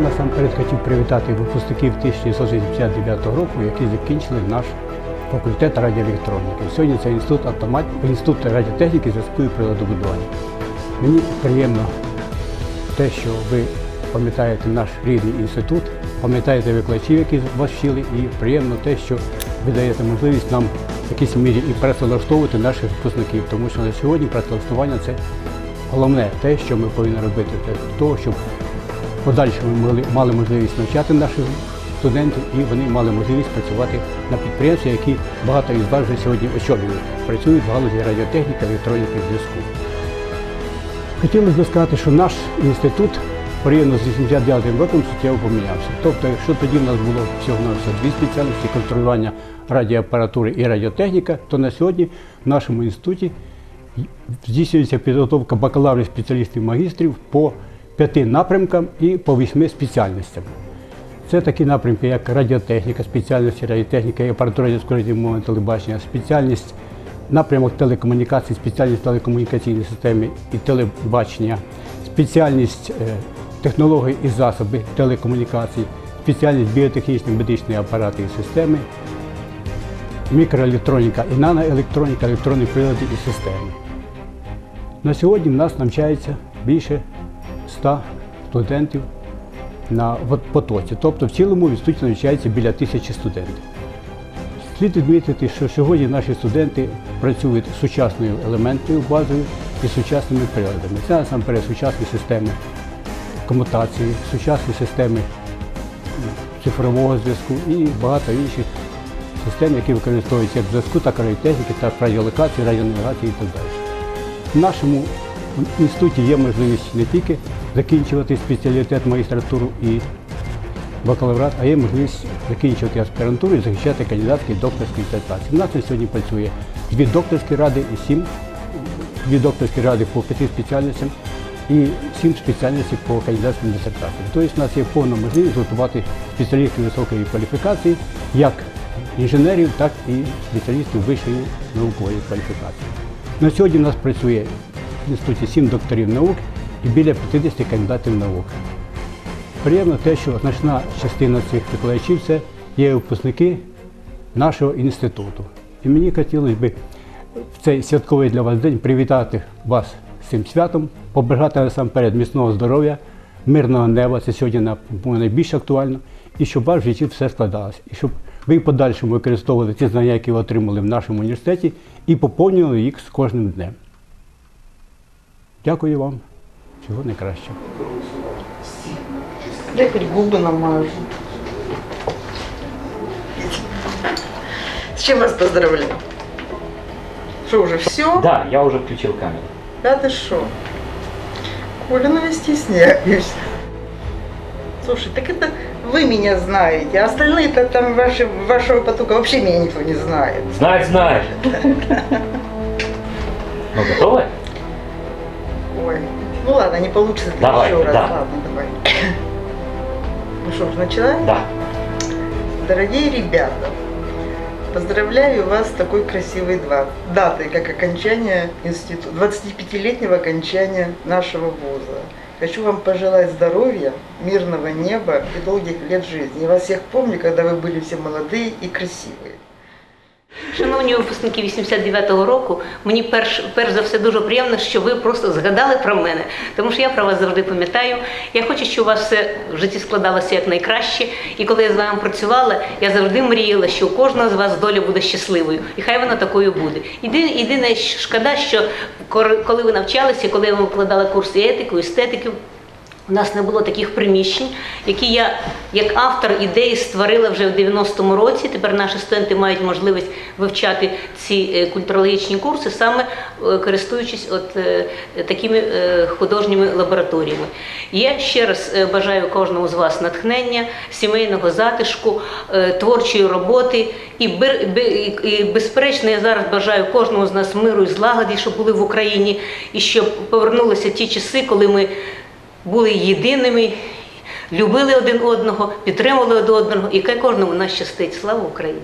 насамперед хотів привітати випускників 1989 року, які закінчили наш факультет радіоелектроніки. Сьогодні це інститут автомат, інститут радіотехніки, зв'язку і приладобудування. Мені приємно те, що ви пам'ятаєте наш рідний інститут, пам'ятаєте викладачів, які вас вчили, і приємно те, що ви даєте можливість нам в якійсь мірі і працевлаштовувати наших випускників, тому що на сьогодні працевлаштування це головне те, що ми повинні робити для того, щоб в подальшому ми мали, мали можливість навчати наших студентів і вони мали можливість працювати на підприємстві, які багато із вас вже сьогодні очолюють, працюють в галузі радіотехніки, електроніки зв'язку. Хотілося б сказати, що наш інститут порівняно з 89 роком суттєво помінявся. Тобто, якщо тоді в нас було всього дві спеціальності контролювання радіоапаратури і радіотехніка, то на сьогодні в нашому інституті здійснюється підготовка бакалаврів, спеціалістів, магістрів по п'яти напрямкам і по восьми спеціальностям. Це такі напрямки, як радіотехніка, спеціальності радіотехніка і апаратура зв'язку мови телебачення, спеціальність напрямок телекомунікацій, спеціальність телекомунікаційної системи і телебачення, спеціальність е, технології і засоби телекомунікацій, спеціальність біотехнічні медичні апарати і системи, мікроелектроніка і наноелектроніка, електронні прилади і системи. На сьогодні в нас навчається більше 100 студентів на потоці. Тобто в цілому в інституті навчається біля тисячі студентів. Слід відмітити, що сьогодні наші студенти працюють з сучасною елементною базою і сучасними приладами. Це насамперед сучасні системи комутації, сучасні системи цифрового зв'язку і багато інших систем, які використовуються як в зв'язку, так і радіотехніки, так радіолокації, радіонавігації і так далі. В нашому інституті є можливість не тільки закінчувати спеціалітет магістратуру і бакалаврат, а є можливість закінчувати аспірантуру і захищати кандидатські докторські дисертації. У нас на сьогодні працює дві докторські ради і сім, дві докторські ради по п'яти спеціальностям і сім спеціальностей по кандидатським дисертаціям. Тобто у нас є повна можливість готувати спеціалістів високої кваліфікації, як інженерів, так і спеціалістів вищої наукової кваліфікації. На сьогодні у нас працює в інституті сім докторів наук і біля 50 кандидатів наук. Приємно те, що значна частина цих викладачів це є випускники нашого інституту. І мені хотілося б в цей святковий для вас день привітати вас з цим святом, побажати насамперед міцного здоров'я, мирного неба, це сьогодні найбільш актуально, і щоб у вас в житті все складалося. І щоб ви в подальшому використовували ті знання, які ви отримали в нашому університеті, і поповнювали їх з кожним днем. Дякую вам. Всього найкращого. Дай хоть губы намажу. С чем вас поздравляю? Что, уже все? Да, я уже включил камеру. Да ты шо? Коля, ну я стесняюсь. Слушай, так это вы меня знаете, а остальные-то там ваши, вашего потока вообще меня никто не знает. Знать знаешь. Ну, готовы? Ой, ну ладно, не получится Давай, еще раз. да. Ладно, давай. Ну что ж, начинаем? Да. Дорогие ребята, поздравляю вас с такой красивой датой, как окончание института, 25-летнего окончания нашего вуза. Хочу вам пожелать здоровья, мирного неба и долгих лет жизни. Я вас всех помню, когда вы были все молодые и красивые. Шановні випускники 89-го року, мені перш, перш за все дуже приємно, що ви просто згадали про мене, тому що я про вас завжди пам'ятаю. Я хочу, щоб у вас все в житті складалося як найкраще. І коли я з вами працювала, я завжди мріяла, що у кожного з вас доля буде щасливою, і хай вона такою буде. Єдине, шкода, що коли ви навчалися, коли я вам викладала курси етику, естетики, у нас не було таких приміщень, які я як автор ідеї створила вже в 90-му році. Тепер наші студенти мають можливість вивчати ці е, культурологічні курси, саме е, користуючись от е, такими художніми лабораторіями. Я ще раз бажаю кожному з вас натхнення, сімейного затишку, творчої роботи. І, і- безперечно, я зараз бажаю кожному з нас миру і злагоди, щоб були в Україні, і щоб повернулися ті часи, коли ми були єдиними, любили один одного, підтримували один одного, і кожному нас щастить. Слава Україні!